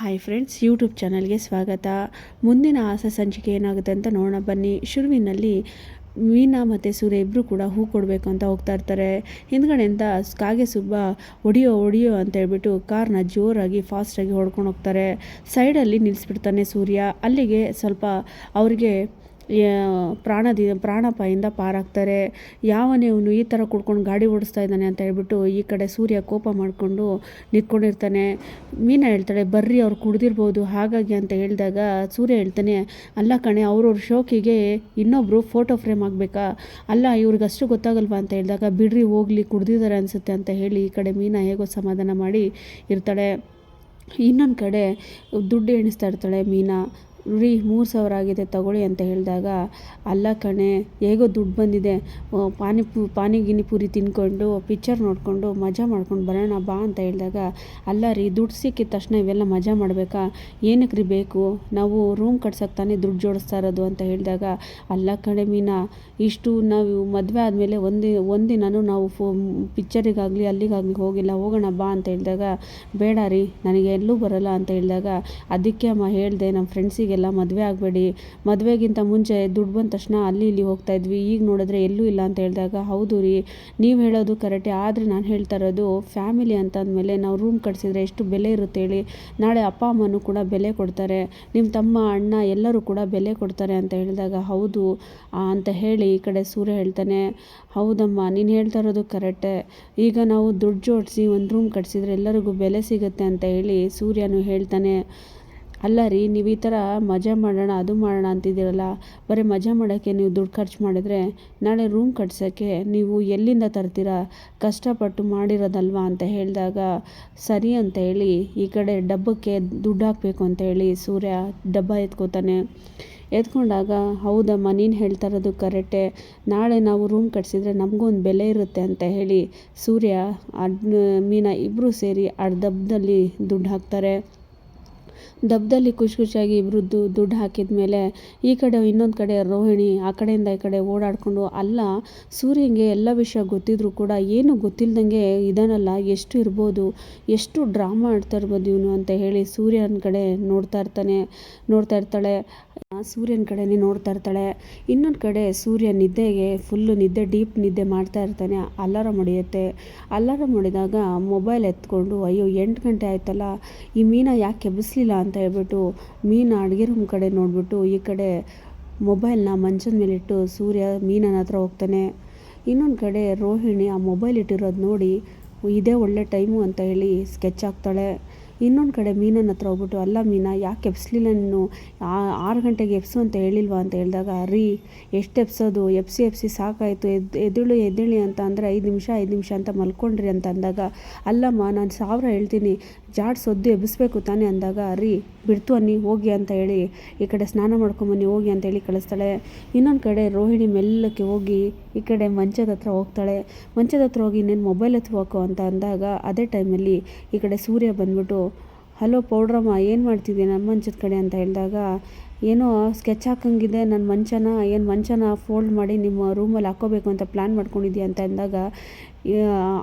Hi friends YouTube ಚಾನಲ್ಗೆ ಸ್ವಾಗತ. ಮುಂದಿನ ಆಸೆ ಸಂಚಿಕೆ ಏನಾಗುತ್ತೆ ಅಂತ ನೋಡೋಣ. ಬನ್ನಿ. ಶುರುವಿನಲ್ಲಿ ಮೀನಾ ಮತ್ತು ಸೂರ್ಯ ಇಬ್ಬರು ಕೂಡ ಹೂ ಕೊಡಬೇಕು ಅಂತ ಹೋಗ್ತಾ ಇರ್ತಾರೆ. ಹಿಂದ್ಗಡೆಯಿಂದ ಕಾಗೆ ಸುಬ್ಬ ಹೊಡಿಯೋ ಹೊಡಿಯೋ ಅಂತ ಹೇಳ್ಬಿಟ್ಟು ಕಾರ್ನ ಜೋರಾಗಿ ಫಾಸ್ಟಾಗಿ ಹೊಡ್ಕೊಂಡು ಹೋಗ್ತಾರೆ. ಸೈಡಲ್ಲಿ ನಿಲ್ಲಿಸ್ಬಿಡ್ತಾನೆ ಸೂರ್ಯ. ಅಲ್ಲಿಗೆ ಸ್ವಲ್ಪ ಅವ್ರಿಗೆ ಪ್ರಾಣದಿ ಪ್ರಾಣಪಾಯಿಂದ ಪಾರಾಗ್ತಾರೆ. ಯಾವನೇ ಇವನು ಈ ಥರ ಕುಡ್ಕೊಂಡು ಗಾಡಿ ಓಡಿಸ್ತಾ ಇದ್ದಾನೆ ಅಂತ ಹೇಳ್ಬಿಟ್ಟು ಈ ಕಡೆ ಸೂರ್ಯ ಕೋಪ ಮಾಡಿಕೊಂಡು ನಿಂತ್ಕೊಂಡಿರ್ತಾನೆ. ಮೀನಾ ಹೇಳ್ತಾಳೆ, ಬರ್ರಿ, ಅವ್ರು ಕುಡ್ದಿರ್ಬೋದು. ಹಾಗಾಗಿ ಅಂತ ಹೇಳಿದಾಗ ಸೂರ್ಯ ಹೇಳ್ತಾನೆ, ಅಲ್ಲ ಕಣೆ ಅವ್ರವ್ರ ಶೋಕಿಗೆ ಇನ್ನೊಬ್ಬರು ಫೋಟೋ ಫ್ರೇಮ್ ಆಗಬೇಕಾ ಅಲ್ಲ, ಇವ್ರಿಗೆ ಅಷ್ಟು ಗೊತ್ತಾಗಲ್ವಾ ಅಂತ ಹೇಳಿದಾಗ, ಬಿಡ್ರಿ, ಹೋಗ್ಲಿ, ಕುಡ್ದಿದ್ದಾರೆ ಅನಿಸುತ್ತೆ ಅಂತ ಹೇಳಿ ಈ ಕಡೆ ಮೀನಾ ಹೇಗೋ ಸಮಾಧಾನ ಮಾಡಿ ಇರ್ತಾಳೆ. ಇನ್ನೊಂದು ಕಡೆ ದುಡ್ಡು ಎಣಿಸ್ತಾ ಇರ್ತಾಳೆ ಮೀನಾ. ರೀ ಮೂರು ಸಾವಿರ ಆಗಿದೆ, ತಗೊಳ್ಳಿ ಅಂತ ಹೇಳಿದಾಗ, ಅಲ್ಲ ಕಣೆ, ಹೇಗೋ ದುಡ್ಡು ಬಂದಿದೆ. ಪಾನಿ ಪು, ಪಾನಿ ಗಿನಿ ಪೂರಿ ತಿನ್ಕೊಂಡು, ಪಿಕ್ಚರ್ ನೋಡಿಕೊಂಡು, ಮಜಾ ಮಾಡ್ಕೊಂಡು ಬರೋಣ ಬಾ ಅಂತ ಹೇಳಿದಾಗ, ಅಲ್ಲ ರೀ, ದುಡ್ಡು ಸಿಕ್ಕಿದ ತಕ್ಷಣ ಇವೆಲ್ಲ ಮಜಾ ಮಾಡಬೇಕಾ? ಏನಕ್ಕೆ ರೀ ಬೇಕು? ನಾವು ರೂಮ್ ಕಟ್ಸಕ್ಕೆ ತಾನೇ ದುಡ್ಡು ಜೋಡಿಸ್ತಾ ಇರೋದು ಅಂತ ಹೇಳಿದಾಗ, ಅಲ್ಲ ಕಣೆ ಮೀನಾ, ಇಷ್ಟು ನಾವು ಮದುವೆ ಆದಮೇಲೆ ಒಂದು ಒಂದಿನೂ ನಾವು ಫೋ, ಪಿಕ್ಚರಿಗಾಗಲಿ, ಅಲ್ಲಿಗಾಗಲಿ ಹೋಗಿಲ್ಲ, ಹೋಗೋಣ ಬಾ ಅಂತ ಹೇಳಿದಾಗ, ಬೇಡ ರೀ, ನನಗೆ ಎಲ್ಲೂ ಬರೋಲ್ಲ ಅಂತ ಹೇಳಿದಾಗ, ಅದಕ್ಕೆ ಅಮ್ಮ ಹೇಳಿದೆ, ನಮ್ಮ ಫ್ರೆಂಡ್ಸಿಗೆ ಎಲ್ಲ ಮದುವೆ ಆಗಬೇಡಿ. ಮದುವೆಗಿಂತ ಮುಂಚೆ ದುಡ್ಡು ಬಂದ ತಕ್ಷಣ ಅಲ್ಲಿ ಇಲ್ಲಿ ಹೋಗ್ತಾ ಇದ್ವಿ. ಈಗ ನೋಡಿದ್ರೆ ಎಲ್ಲೂ ಇಲ್ಲ ಅಂತ ಹೇಳಿದಾಗ, ಹೌದು ರೀ, ನೀವು ಹೇಳೋದು ಕರೆಕ್ಟೇ ಆದರೆ ನಾನು ಹೇಳ್ತಾ ಇರೋದು ಫ್ಯಾಮಿಲಿ ಅಂತ ಅಂದಮೇಲೆ ನಾವು ರೂಮ್ ಕಟ್ಸಿದ್ರೆ ಎಷ್ಟು ಬೆಲೆ ಇರುತ್ತೆ ಹೇಳಿ. ನಾಳೆ ಅಪ್ಪ, ಅಮ್ಮನೂ ಕೂಡ ಬೆಲೆ ಕೊಡ್ತಾರೆ. ನಿಮ್ಮ ತಮ್ಮ, ಅಣ್ಣ ಎಲ್ಲರೂ ಕೂಡ ಬೆಲೆ ಕೊಡ್ತಾರೆ ಅಂತ ಹೇಳಿದಾಗ, ಹೌದು ಅಂತ ಹೇಳಿ ಈ ಕಡೆ ಸೂರ್ಯ ಹೇಳ್ತಾನೆ, ಹೌದಮ್ಮ, ನೀನು ಹೇಳ್ತಾ ಇರೋದು ಕರೆಕ್ಟೇ ಈಗ ನಾವು ದುಡ್ಡು ಜೋಡಿಸಿ ಒಂದು ರೂಮ್ ಕಟ್ಸಿದ್ರೆ ಎಲ್ಲರಿಗೂ ಬೆಲೆ ಸಿಗುತ್ತೆ ಅಂತ ಹೇಳಿ ಸೂರ್ಯನು ಹೇಳ್ತಾನೆ. ಅಲ್ಲ ರೀ, ನೀವು ಈ ಥರ ಮಜಾ ಮಾಡೋಣ, ಅದು ಮಾಡೋಣ ಅಂತಿದ್ದೀರಲ್ಲ, ಬರೀ ಮಜಾ ಮಾಡೋಕ್ಕೆ ನೀವು ದುಡ್ಡು ಖರ್ಚು ಮಾಡಿದರೆ ನಾಳೆ ರೂಮ್ ಕಟ್ಸೋಕ್ಕೆ ನೀವು ಎಲ್ಲಿಂದ ತರ್ತೀರಾ? ಕಷ್ಟಪಟ್ಟು ಮಾಡಿರೋದಲ್ವಾ ಅಂತ ಹೇಳಿದಾಗ, ಸರಿ ಅಂತ ಹೇಳಿ ಈ ಕಡೆ ಡಬ್ಬಕ್ಕೆ ದುಡ್ಡು ಹಾಕಬೇಕು ಅಂತ ಹೇಳಿ ಸೂರ್ಯ ಡಬ್ಬ ಎತ್ಕೋತಾನೆ. ಎತ್ಕೊಂಡಾಗ, ಹೌದಮ್ಮ, ನೀನು ಹೇಳ್ತಾ ಇರೋದು ಕರೆಕ್ಟೇ ನಾಳೆ ನಾವು ರೂಮ್ ಕಟ್ಸಿದ್ರೆ ನಮಗೂ ಒಂದು ಬೆಲೆ ಇರುತ್ತೆ ಅಂತ ಹೇಳಿ ಸೂರ್ಯ ಅಡ್ ಮೀನಾ ಇಬ್ಬರೂ ಸೇರಿ ಅರ್ಧಬ್ಬದಲ್ಲಿ ದುಡ್ಡು ಹಾಕ್ತಾರೆ. ದಬ್ಬದಲ್ಲಿ ಖುಷಿ ಖುಷಿಯಾಗಿ ಇಬ್ಬರದ್ದು ದುಡ್ಡು ಹಾಕಿದ ಮೇಲೆ ಈ ಕಡೆ ಇನ್ನೊಂದು ಕಡೆ ರೋಹಿಣಿ, ಆ ಕಡೆಯಿಂದ ಈ ಕಡೆ ಓಡಾಡಿಕೊಂಡು ಅಲ್ಲ ಸೂರ್ಯನಿಗೆ ಎಲ್ಲ ವಿಷಯ ಗೊತ್ತಿದ್ರೂ ಕೂಡ ಏನು ಗೊತ್ತಿಲ್ದಂಗೆ ಇದನ್ನಲ್ಲ ಎಷ್ಟು ಇರ್ಬೋದು, ಎಷ್ಟು ಡ್ರಾಮಾ ಆಡ್ತಾ ಇರ್ಬೋದು ಇವನು ಅಂತ ಹೇಳಿ ಸೂರ್ಯನ ಕಡೆ ನೋಡ್ತಾ ಇರ್ತಾನೆ, ನೋಡ್ತಾ ಇರ್ತಾಳೆ. ಸೂರ್ಯನ ಕಡೆನೇ ನೋಡ್ತಾ ಇರ್ತಾಳೆ. ಇನ್ನೊಂದು ಕಡೆ ಸೂರ್ಯ ನಿದ್ದೆಗೆ ಫುಲ್ಲು ನಿದ್ದೆ ಡೀಪ್ ನಿದ್ದೆ ಮಾಡ್ತಾ ಇರ್ತಾನೆ. ಅಲಾರಾಮ್ ಹೊಡೆಯುತ್ತೆ. ಅಲಾರಾಮ್ ಹೊಡೆದಾಗ ಮೊಬೈಲ್ ಎತ್ಕೊಂಡು, ಅಯ್ಯೋ, ಎಂಟು ಗಂಟೆ ಆಯ್ತಲ್ಲ, ಈ ಮೀನ ಯಾಕೆ ಎಬ್ಬಿಸ್ಲಿಲ್ಲ ಅಂತ ಹೇಳ್ಬಿಟ್ಟು ಮೀನು ಅಡುಗೆ ರೂಮ್ ಕಡೆ ನೋಡಿಬಿಟ್ಟು ಈ ಕಡೆ ಮೊಬೈಲ್ನ ಮಂಚದ ಮೇಲಿಟ್ಟು ಸೂರ್ಯ ಮೀನನ ಹತ್ರ ಹೋಗ್ತಾನೆ. ಇನ್ನೊಂದು ಕಡೆ ರೋಹಿಣಿ ಆ ಮೊಬೈಲ್ ಇಟ್ಟಿರೋದು ನೋಡಿ ಇದೇ ಒಳ್ಳೆ ಟೈಮು ಅಂತ ಹೇಳಿ ಸ್ಕೆಚ್ ಹಾಕ್ತಾಳೆ. ಇನ್ನೊಂದು ಕಡೆ ಮೀನನ ಹತ್ರ ಹೋಗ್ಬಿಟ್ಟು, ಅಲ್ಲ ಮೀನಾ, ಯಾಕೆ ಎಪ್ಸ್ಲಿಲ್ಲ ನೀನು? ಆರು ಗಂಟೆಗೆ ಎಪ್ಸು ಅಂತ ಹೇಳಿಲ್ವಾ? ಅಂತ ಹೇಳಿದಾಗ, ರೀ, ಎಷ್ಟು ಎಪ್ಸೋದು ಎಪ್ಸಿ ಎಪ್ಸಿ ಸಾಕಾಯಿತು. ಎದ್ ಎದುಳು ಎದ್ದೇಳಿ ಅಂತ ಅಂದರೆ ಐದು ನಿಮಿಷ ಐದು ನಿಮಿಷ ಅಂತ ಮಲ್ಕೊಂಡ್ರಿ ಅಂತ ಅಂದಾಗ, ಅಲ್ಲಮ್ಮ, ನಾನು ಸಾವಿರ ಹೇಳ್ತೀನಿ. ಜಾಡ್ ಸದ್ದು ಎಬ್ಬಿಸ್ಬೇಕು ತಾನೇ ಅಂದಾಗ ರೀ ಬಿಡ್ತು ಅನ್ನಿ, ಹೋಗಿ ಅಂತ ಹೇಳಿ, ಈ ಕಡೆ ಸ್ನಾನ ಮಾಡ್ಕೊಂಬನ್ನಿ ಹೋಗಿ ಅಂತ ಹೇಳಿ ಕಳಿಸ್ತಾಳೆ. ಇನ್ನೊಂದು ಕಡೆ ರೋಹಿಣಿ ಮೆಲ್ಲಕ್ಕೆ ಹೋಗಿ ಈ ಕಡೆ ಮಂಚದ ಹತ್ರ ಹೋಗ್ತಾಳೆ. ಮಂಚದ ಹತ್ರ ಹೋಗಿ ಇನ್ನೇನು ಮೊಬೈಲ್ ಎತ್ಬೇಕು ಅಂತ ಅಂದಾಗ, ಅದೇ ಟೈಮಲ್ಲಿ ಈ ಕಡೆ ಸೂರ್ಯ ಬಂದ್ಬಿಟ್ಟು, ಹಲೋ ಪೌಡ್ರಮ್ಮ, ಏನು ಮಾಡ್ತಿದ್ದೆ ನನ್ನ ಮಂಚದ ಕಡೆ? ಅಂತ ಹೇಳಿದಾಗ, ಏನೋ ಸ್ಕೆಚ್ ಹಾಕಂಗಿದೆ ನನ್ನ ಮಂಚನ, ಏನು ಮಂಚನ ಫೋಲ್ಡ್ ಮಾಡಿ ನಿಮ್ಮ ರೂಮಲ್ಲಿ ಹಾಕೋಬೇಕು ಅಂತ ಪ್ಲ್ಯಾನ್ ಮಾಡ್ಕೊಂಡಿದ್ದೀಯ ಅಂತ ಅಂದಾಗ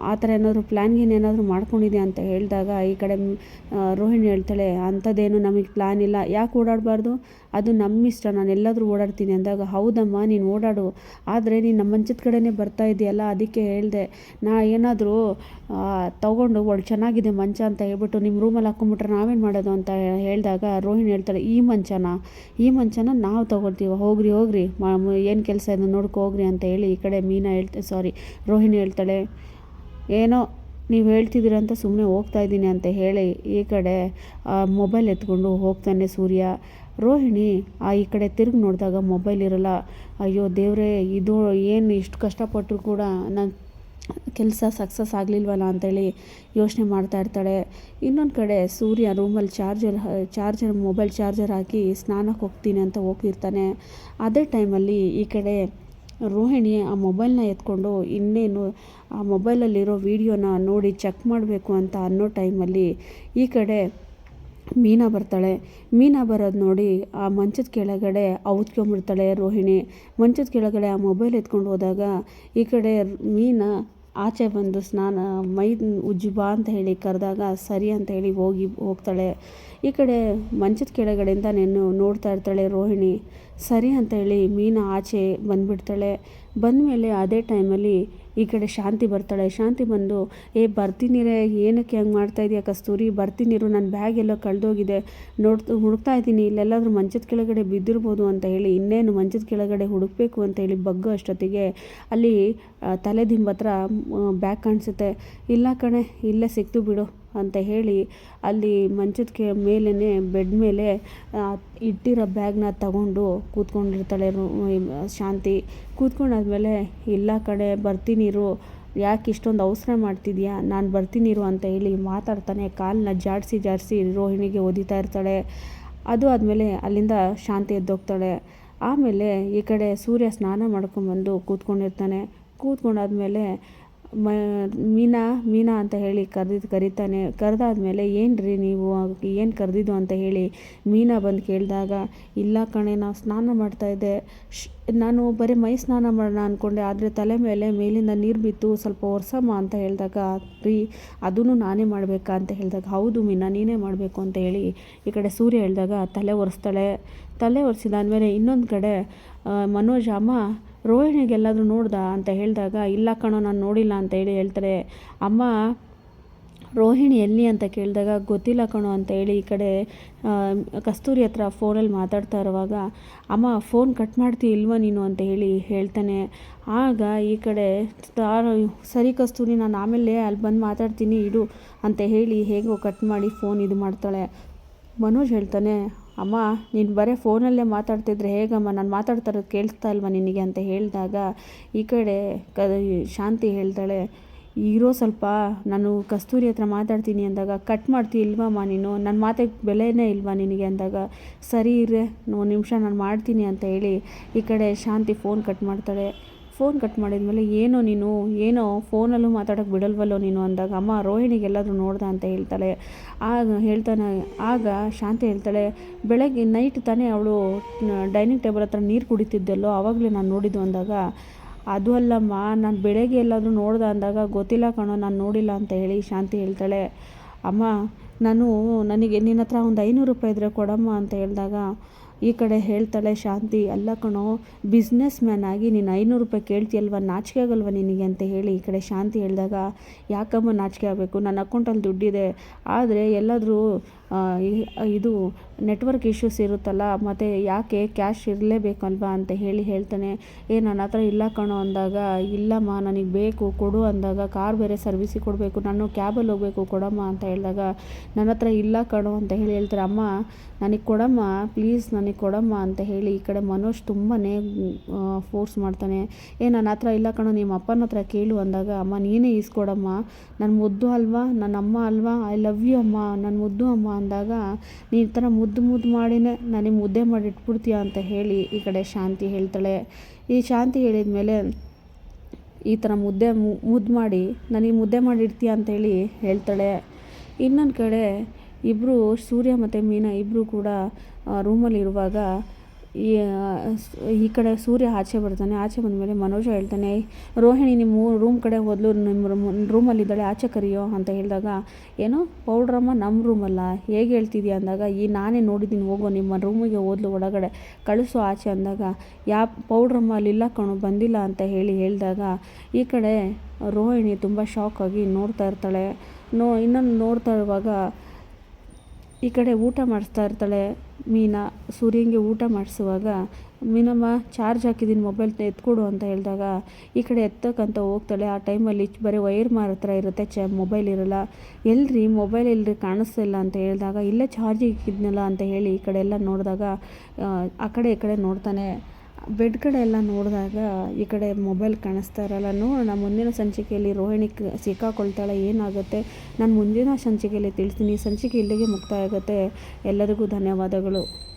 ಆ ಥರ ಏನಾದರೂ ಪ್ಲ್ಯಾನ್ ಗೀನ್ ಏನಾದರೂ ಮಾಡ್ಕೊಂಡಿದ್ಯಾ ಅಂತ ಹೇಳಿದಾಗ ಈ ಕಡೆ ರೋಹಿಣಿ ಹೇಳ್ತಾಳೆ, ಅಂಥದ್ದೇನು ನಮಗೆ ಪ್ಲ್ಯಾನ್ ಇಲ್ಲ. ಯಾಕೆ ಓಡಾಡಬಾರ್ದು? ಅದು ನಮ್ಮ ಇಷ್ಟ, ನಾನು ಎಲ್ಲಾದರೂ ಓಡಾಡ್ತೀನಿ ಅಂದಾಗ, ಹೌದಮ್ಮ, ನೀನು ಓಡಾಡು. ಆದರೆ ನೀನು ನಮ್ಮ ಮಂಚದ ಕಡೆನೇ ಬರ್ತಾ ಇದೆಯಲ್ಲ, ಅದಕ್ಕೆ ಹೇಳಿದೆ. ನಾ ಏನಾದರೂ ತೊಗೊಂಡು, ಒಳ್ಳೆ ಚೆನ್ನಾಗಿದೆ ಮಂಚ ಅಂತ ಹೇಳ್ಬಿಟ್ಟು ನಿಮ್ಮ ರೂಮಲ್ಲಿ ಹಾಕ್ಕೊಂಬಿಟ್ರೆ ನಾವೇನು ಮಾಡೋದು ಅಂತ ಹೇಳಿದಾಗ ರೋಹಿಣಿ ಹೇಳ್ತಾಳೆ, ಈ ಮಂಚನ? ಈ ಮಂಚನ ನಾವು ತೊಗೊಳ್ತೀವಿ. ಹೋಗ್ರಿ ಹೋಗ್ರಿ. ಏನು ಕೆಲಸ ಇದೆ ನೋಡ್ಕೊ, ಹೋಗ್ರಿ ಅಂತ ಹೇಳಿ ಈ ಕಡೆ ಮೀನಾ ಹೇಳ್ತಾ ಸಾರಿ, ರೋಹಿಣಿ ಹೇಳ್ತಾಳೆ, ಏನೋ ನೀವು ಹೇಳ್ತಿದ್ದೀರ ಅಂತ ಸುಮ್ಮನೆ ಹೋಗ್ತಾ ಇದ್ದೀನಿ ಅಂತ ಹೇಳಿ ಈ ಕಡೆ ಮೊಬೈಲ್ ಎತ್ಕೊಂಡು ಹೋಗ್ತಾನೆ ಸೂರ್ಯ. ರೋಹಿಣಿ, ಆ ಈ ಕಡೆ ತಿರುಗಿ ನೋಡಿದಾಗ ಮೊಬೈಲ್ ಇರಲ್ಲ. ಅಯ್ಯೋ ದೇವರೇ, ಇದು ಏನು ಇಷ್ಟು ಕಷ್ಟಪಟ್ಟರು ಕೂಡ ನಾನು ಕೆಲಸ ಸಕ್ಸಸ್ ಆಗಲಿಲ್ವಲ್ಲ ಅಂತೇಳಿ ಯೋಚನೆ ಮಾಡ್ತಾ ಇರ್ತಾಳೆ. ಇನ್ನೊಂದು ಕಡೆ ಸೂರ್ಯ ರೂಮಲ್ಲಿ ಚಾರ್ಜರ್ ಚಾರ್ಜರ್, ಮೊಬೈಲ್ ಚಾರ್ಜರ್ ಹಾಕಿ ಸ್ನಾನಕ್ಕೆ ಹೋಗ್ತೀನಿ ಅಂತ ಹೋಗಿರ್ತಾನೆ. ಅದೇ ಟೈಮಲ್ಲಿ ಈ ಕಡೆ ರೋಹಿಣಿ ಆ ಮೊಬೈಲ್ನ ಎತ್ಕೊಂಡು ಇನ್ನೇನು ಆ ಮೊಬೈಲಲ್ಲಿರೋ ವೀಡಿಯೋನ ನೋಡಿ ಚೆಕ್ ಮಾಡಬೇಕು ಅಂತ ಅನ್ನೋ ಟೈಮಲ್ಲಿ ಈ ಕಡೆ ಮೀನಾ ಬರ್ತಾಳೆ. ಮೀನಾ ಬರೋದು ನೋಡಿ ಆ ಮಂಚದ ಕೆಳಗಡೆ ಅವತ್ಕೊಂಡ್ಬಿಡ್ತಾಳೆ ರೋಹಿಣಿ. ಮಂಚದ ಕೆಳಗಡೆ ಆ ಮೊಬೈಲ್ ಎತ್ಕೊಂಡು ಹೋದಾಗ ಈ ಕಡೆ ಮೀನಾ ಆಚೆ ಬಂದು ಸ್ನಾನ ಮೈ ಉಜ್ಜು ಬಾ ಅಂತ ಹೇಳಿ ಕರೆದಾಗ ಸರಿ ಅಂತ ಹೇಳಿ ಹೋಗಿ ಹೋಗ್ತಾಳೆ. ಈ ಕಡೆ ಮಂಚದ ಕೆಳಗಡೆಯಿಂದ ನೀನು ನೋಡ್ತಾ ಇರ್ತಾಳೆ ರೋಹಿಣಿ. ಸರಿ ಅಂತ ಹೇಳಿ ಮೀನು ಆಚೆ ಬಂದುಬಿಡ್ತಾಳೆ. ಬಂದಮೇಲೆ ಅದೇ ಟೈಮಲ್ಲಿ ಈ ಕಡೆ ಶಾಂತಿ ಬರ್ತಾಳೆ. ಶಾಂತಿ ಬಂದು, ಏ, ಬರ್ತೀನಿರೇ, ಏನಕ್ಕೆ ಹಂಗೆ ಮಾಡ್ತಾ ಇದೆಯಾ ಕಸ್ತೂರಿ? ಬರ್ತೀನಿರು ನನ್ನ ಬ್ಯಾಗ್ ಎಲ್ಲ ಕಳೆದೋಗಿದೆ. ನೋಡ್ತು, ಹುಡುಕ್ತಾ ಇದ್ದೀನಿ. ಇಲ್ಲೆಲ್ಲಾದರೂ ಮಂಚದ ಕೆಳಗಡೆ ಬಿದ್ದಿರ್ಬೋದು ಅಂತ ಹೇಳಿ, ಇನ್ನೇನು ಮಂಚದ ಕೆಳಗಡೆ ಹುಡುಕಬೇಕು ಅಂತ ಹೇಳಿ ಬಗ್ಗು ಅಷ್ಟೊತ್ತಿಗೆ ಅಲ್ಲಿ ತಲೆ ದಿಂಬ ಹತ್ರ ಬ್ಯಾಗ್ ಕಾಣಿಸುತ್ತೆ. ಇಲ್ಲ ಕಣೆ, ಇಲ್ಲೇ ಸಿಕ್ತು ಬಿಡು. ಅಂತ ಹೇಳಿ ಅಲ್ಲಿ ಮಂಚದ ಮೇಲೇ ಬೆಡ್ ಮೇಲೆ ಇಟ್ಟಿರೋ ಬ್ಯಾಗ್ನ ತಗೊಂಡು ಕೂತ್ಕೊಂಡಿರ್ತಾಳೆ ಶಾಂತಿ. ಕೂತ್ಕೊಂಡಾದ್ಮೇಲೆ ಎಲ್ಲ ಕಡೆ ಬರ್ತೀನಿರು ಯಾಕೆ ಇಷ್ಟೊಂದು ಅವಸರ ಮಾಡ್ತಿದ್ಯಾ? ನಾನು ಬರ್ತೀನಿರು ಅಂತ ಹೇಳಿ ಮಾತಾಡ್ತಾನೆ. ಕಾಲನ್ನ ಜಾಡಿಸಿ ಜಾಡಿಸಿ ರೋಹಿಣಿಗೆ ಓದಿತಾ ಇರ್ತಾಳೆ. ಅದು ಆದಮೇಲೆ ಅಲ್ಲಿಂದ ಶಾಂತಿ ಎದ್ದೋಗ್ತಾಳೆ. ಆಮೇಲೆ ಈ ಕಡೆ ಸೂರ್ಯ ಸ್ನಾನ ಮಾಡ್ಕೊಂಡ್ಬಂದು ಕೂತ್ಕೊಂಡಿರ್ತಾನೆ. ಕೂತ್ಕೊಂಡಾದ್ಮೇಲೆ ಮ, ಮೀನಾ ಮೀನಾ ಅಂತ ಹೇಳಿ ಕರೆದಿದ್ದು ಕರಿತಾನೆ. ಕರೆದಾದ್ಮೇಲೆ ಏನು ರೀ ನೀವು ಏನು ಕರೆದಿದ್ದು ಅಂತ ಹೇಳಿ ಮೀನಾ ಬಂದು ಕೇಳಿದಾಗ, ಇಲ್ಲ ಕಣೆ, ನಾವು ಸ್ನಾನ ಮಾಡ್ತಾಯಿದ್ದೆ ಶ್ ನಾನು ಬರೀ ಮೈ ಸ್ನಾನ ಮಾಡೋಣ ಅಂದ್ಕೊಂಡೆ ಆದರೆ ತಲೆ ಮೇಲೆ ಮೇಲಿಂದ ನೀರು ಬಿತ್ತು ಸ್ವಲ್ಪ ಒರೆಸಮ್ಮ ಅಂತ ಹೇಳಿದಾಗ, ರೀ ಅದೂ ನಾನೇ ಮಾಡಬೇಕಾ ಅಂತ ಹೇಳಿದಾಗ, ಹೌದು ಮೀನಾ, ನೀನೇ ಮಾಡಬೇಕು ಅಂತ ಹೇಳಿ ಈ ಕಡೆ ಸೂರ್ಯ ಹೇಳಿದಾಗ ತಲೆ ಒರೆಸ್ತಾಳೆ. ತಲೆ ಒರೆಸಿದಾದ್ಮೇಲೆ ಇನ್ನೊಂದು ಕಡೆ ಮನೋಜ್, ಅಮ್ಮ ರೋಹಿಣಿಗೆಲ್ಲಾದರೂ ನೋಡ್ದ ಅಂತ ಹೇಳಿದಾಗ, ಇಲ್ಲ ಕಣೋ, ನಾನು ನೋಡಿಲ್ಲ ಅಂತ ಹೇಳಿ ಹೇಳ್ತಾರೆ. ಅಮ್ಮ, ರೋಹಿಣಿ ಎಲ್ಲಿ ಅಂತ ಕೇಳಿದಾಗ, ಗೊತ್ತಿಲ್ಲ ಕಣೋ ಅಂತ ಹೇಳಿ ಈ ಕಡೆ ಕಸ್ತೂರಿ ಹತ್ರ ಫೋನಲ್ಲಿ ಮಾತಾಡ್ತಾ ಇರುವಾಗ, ಅಮ್ಮ, ಫೋನ್ ಕಟ್ ಮಾಡ್ತೀವಿ ಇಲ್ವಾ ನೀನು ಅಂತ ಹೇಳಿ ಹೇಳ್ತಾನೆ. ಆಗ ಈ ಕಡೆ ಸರಿ ಕಸ್ತೂರಿ, ನಾನು ಆಮೇಲೆ ಅಲ್ಲಿ ಬಂದು ಮಾತಾಡ್ತೀನಿ ಇಡು ಅಂತ ಹೇಳಿ ಹೇಗೋ ಕಟ್ ಮಾಡಿ ಫೋನ್ ಇದು ಮಾಡ್ತಾಳೆ. ಮನೋಜ್ ಹೇಳ್ತಾನೆ ಅಮ್ಮ, ನೀನು ಬರೀ ಫೋನಲ್ಲೇ ಮಾತಾಡ್ತಿದ್ರೆ ಹೇಗಮ್ಮ? ನಾನು ಮಾತಾಡ್ತಾ ಇರೋದು ಕೇಳಿಸ್ತಾ ಇಲ್ವಾ ನಿನಗೆ ಅಂತ ಹೇಳಿದಾಗ, ಈ ಕಡೆ ಕ, ಶಾಂತಿ ಹೇಳ್ತಾಳೆ, ಇರೋ ಸ್ವಲ್ಪ, ನಾನು ಕಸ್ತೂರಿ ಹತ್ರ ಮಾತಾಡ್ತೀನಿ ಅಂದಾಗ ಕಟ್ ಮಾಡ್ತೀವಿ ಇಲ್ವಮ್ಮ ನೀನು? ನನ್ನ ಮಾತಿಗೆ ಬೆಲೆನೇ ಇಲ್ವಾ ನಿನಗೆ? ಅಂದಾಗ, ಸರಿ ಇರೇ ಒಂದು ನಿಮಿಷ ನಾನು ಮಾಡ್ತೀನಿ ಅಂತ ಹೇಳಿ ಈ ಕಡೆ ಶಾಂತಿ ಫೋನ್ ಕಟ್ ಮಾಡ್ತಾಳೆ. ಫೋನ್ ಕಟ್ ಮಾಡಿದ್ಮೇಲೆ ಏನೋ ನೀನು, ಏನೋ ಫೋನಲ್ಲೂ ಮಾತಾಡೋಕೆ ಬಿಡಲ್ವಲ್ಲೋ ನೀನು ಅಂದಾಗ, ಅಮ್ಮ ರೋಹಿಣಿಗೆಲ್ಲಾದರೂ ನೋಡ್ದ ಅಂತ ಹೇಳ್ತಾಳೆ. ಆಗ ಹೇಳ್ತಾನೆ, ಆಗ ಶಾಂತಿ ಹೇಳ್ತಾಳೆ, ಬೆಳಗ್ಗೆ ನೈಟ್ ತಾನೇ ಅವಳು ಡೈನಿಂಗ್ ಟೇಬಲ್ ಹತ್ರ ನೀರು ಕುಡಿತಿದ್ದಲ್ಲೋ ಆವಾಗಲೇ ನಾನು ನೋಡಿದ್ದು ಅಂದಾಗ, ಅದು ಅಲ್ಲಮ್ಮ, ನಾನು ಬೆಳಗ್ಗೆ ಎಲ್ಲಾದರೂ ನೋಡ್ದೆ ಅಂದಾಗ ಗೊತ್ತಿಲ್ಲ ಕಣೋ, ನಾನು ನೋಡಿಲ್ಲ ಅಂತ ಹೇಳಿ ಶಾಂತಿ ಹೇಳ್ತಾಳೆ. ಅಮ್ಮ, ನಾನು, ನನಗೆ ನಿನ್ನ ಹತ್ರ ಒಂದು ಐನೂರು ರೂಪಾಯಿ ಇದ್ದರೆ ಕೊಡಮ್ಮ ಅಂತ ಹೇಳಿದಾಗ ಈ ಕಡೆ ಹೇಳ್ತಾಳೆ, ಶಾಂತಿ, ಅಲ್ಲ ಕಣೋ ಬಿಸ್ನೆಸ್ ಮ್ಯಾನ್ ಆಗಿ ನೀನು ಐನೂರು ರೂಪಾಯಿ ಕೇಳ್ತೀಯಲ್ವ ನಾಚಿಕೆ ಆಗಲ್ವ ನಿನಗೆ? ಅಂತ ಹೇಳಿ ಈ ಕಡೆ ಶಾಂತಿ ಹೇಳಿದಾಗ, ಯಾಕಮ್ಮ ನಾಚಿಕೆ ಆಗಬೇಕು? ನನ್ನ ಅಕೌಂಟಲ್ಲಿ ದುಡ್ಡಿದೆ. ಆದರೆ ಎಲ್ಲಾದರೂ ಇದು ನೆಟ್ವರ್ಕ್ ಇಶ್ಯೂಸ್ ಇರುತ್ತಲ್ಲ, ಮತ್ತು ಯಾಕೆ ಕ್ಯಾಶ್ ಇರಲೇಬೇಕಲ್ವಾ ಅಂತ ಹೇಳಿ ಹೇಳ್ತಾನೆ. ಏ, ನನ್ನ ಹತ್ರ ಇಲ್ಲ ಕಣೋ ಅಂದಾಗ, ಇಲ್ಲಮ್ಮ, ನನಗೆ ಬೇಕು, ಕೊಡು ಅಂದಾಗ, ಕಾರ್ ಬೇರೆ ಸರ್ವಿಸಿಗೆ ಕೊಡಬೇಕು, ನಾನು ಕ್ಯಾಬಲ್ಲಿ ಹೋಗಬೇಕು, ಕೊಡಮ್ಮ ಅಂತ ಹೇಳಿದಾಗ, ನನ್ನ ಹತ್ರ ಇಲ್ಲ ಕಣೋ ಅಂತ ಹೇಳಿ ಹೇಳ್ತಾರೆ. ಅಮ್ಮ, ನನಗೆ ಕೊಡಮ್ಮ ಪ್ಲೀಸ್ ನನಗೆ ಕೊಡಮ್ಮ ಅಂತ ಹೇಳಿ ಈ ಕಡೆ ಮನೋಜ್ ತುಂಬಾ ಫೋರ್ಸ್ ಮಾಡ್ತಾನೆ. ಏ, ನನ್ನ ಹತ್ರ ಇಲ್ಲ ಕಣೋ, ನಿಮ್ಮ ಅಪ್ಪನ ಹತ್ರ ಕೇಳು ಅಂದಾಗ, ಅಮ್ಮ, ನೀನೇ ಈಸ್ಕೊಡಮ್ಮ. ನನ್ನ ಮುದ್ದು ಅಲ್ವಾ? ನನ್ನ ಅಮ್ಮ ಅಲ್ವಾ? ಐ ಲವ್ ಯು ಅಮ್ಮ. ನನ್ನ ಮುದ್ದು ಅಮ್ಮ ಅಂದಾಗ, ನೀನು ಈ ಥರ ಮುದ್ದು ಮುದ್ದು ಮಾಡಿನೇ ನನಗೆ ಮುದ್ದೆ ಮಾಡಿ ಇಟ್ಬಿಡ್ತೀಯ ಅಂತ ಹೇಳಿ ಈ ಕಡೆ ಶಾಂತಿ ಹೇಳ್ತಾಳೆ. ಈ ಶಾಂತಿ ಹೇಳಿದ ಮೇಲೆ ಈ ಥರ ಮುದ್ದೆ ಮುದ್ದು ಮಾಡಿ ನನಗೆ ಮುದ್ದೆ ಮಾಡಿಡ್ತೀಯ ಅಂತೇಳಿ ಹೇಳ್ತಾಳೆ. ಇನ್ನೊಂದು ಕಡೆ ಇಬ್ಬರು ಸೂರ್ಯ ಮತ್ತು ಮೀನಾ ಇಬ್ಬರು ಕೂಡ ರೂಮಲ್ಲಿರುವಾಗ ಈ ಈ ಕಡೆ ಸೂರ್ಯ ಆಚೆ ಬರ್ತಾನೆ. ಆಚೆ ಬಂದ ಮೇಲೆ ಮನೋಜ ಹೇಳ್ತಾನೆ, ರೋಹಿಣಿ, ನಿಮ್ಮ ರೂಮ್ ಕಡೆ ಹೋದ್ಲು, ನಿಮ್ಮ ರೂಮಲ್ಲಿದ್ದಾಳೆ ಆಚೆ ಕರಿಯೋ, ಅಂತ ಹೇಳಿದಾಗ, ಏನೋ ಪೌಡ್ರಮ್ಮ ನಮ್ಮ ರೂಮಲ್ಲ ಹೇಗೆ ಹೇಳ್ತಿದ್ಯಾ? ಅಂದಾಗ, ಈ ನಾನೇ ನೋಡಿದ್ದೀನಿ, ಹೋಗೋ, ನಿಮ್ಮ ರೂಮಿಗೆ ಹೋದ್ಲು ಒಳಗಡೆ, ಕಳಿಸು ಆಚೆ, ಅಂದಾಗ, ಯಾ, ಪೌಡ್ರಮ್ಮ ಅಲ್ಲಿಲ್ಲ ಕಣೋ, ಬಂದಿಲ್ಲ, ಅಂತ ಹೇಳಿ ಹೇಳಿದಾಗ, ಈ ಕಡೆ ರೋಹಿಣಿ ತುಂಬ ಆಗಿ ನೋಡ್ತಾ ಇರ್ತಾಳೆ. ನೋ, ಇನ್ನೊಂದು ನೋಡ್ತಾ ಇರುವಾಗ ಈ ಕಡೆ ಊಟ ಮಾಡಿಸ್ತಾ ಇರ್ತಾಳೆ ಮೀನಾ. ಸೂರ್ಯನಿಗೆ ಊಟ ಮಾಡಿಸುವಾಗ, ಮೀನಮ್ಮ ಚಾರ್ಜ್ ಹಾಕಿದ್ದೀನಿ ಮೊಬೈಲ್ ಎತ್ಕೊಡು ಅಂತ ಹೇಳಿದಾಗ, ಈ ಕಡೆ ಎತ್ತಕ್ಕಂತ ಹೋಗ್ತಾಳೆ. ಆ ಟೈಮಲ್ಲಿ ಬರೀ ವೈರ್ ಹತ್ರ ಇರುತ್ತೆ, ಚ ಮೊಬೈಲ್ ಇರಲ್ಲ. ಎಲ್ರಿ ಮೊಬೈಲ್ ಇಲ್ಲರಿ ಕಾಣಿಸ್ತಿಲ್ಲ ಅಂತ ಹೇಳಿದಾಗ, ಇಲ್ಲೇ ಚಾರ್ಜ್ ಇಕ್ಕಿದ್ನಲ್ಲ ಅಂತ ಹೇಳಿ ಈ ಕಡೆ ಎಲ್ಲ ನೋಡಿದಾಗ ಆ ಕಡೆ ಈ ಕಡೆ ನೋಡ್ತಾನೆ. ಬೆಡ್ ಕಡೆ ಎಲ್ಲ ನೋಡಿದಾಗ ಈ ಕಡೆ ಮೊಬೈಲ್ ಕಾಣಿಸ್ತಾ ಇರಲ್ಲ. ನೋಡೋಣ ಮುಂದಿನ ಸಂಚಿಕೆಯಲ್ಲಿ ರೋಹಿಣಿ ಸಿಕ್ಕಾಕೊಳ್ತಾಳೆ, ಏನಾಗುತ್ತೆ? ನಾನು ಮುಂದಿನ ಸಂಚಿಕೆಯಲ್ಲಿ ತಿಳಿಸ್ತೀನಿ. ಸಂಚಿಕೆ ಇಲ್ಲಿಗೆ ಮುಕ್ತಾಯ ಆಗುತ್ತೆ. ಎಲ್ಲರಿಗೂ ಧನ್ಯವಾದಗಳು.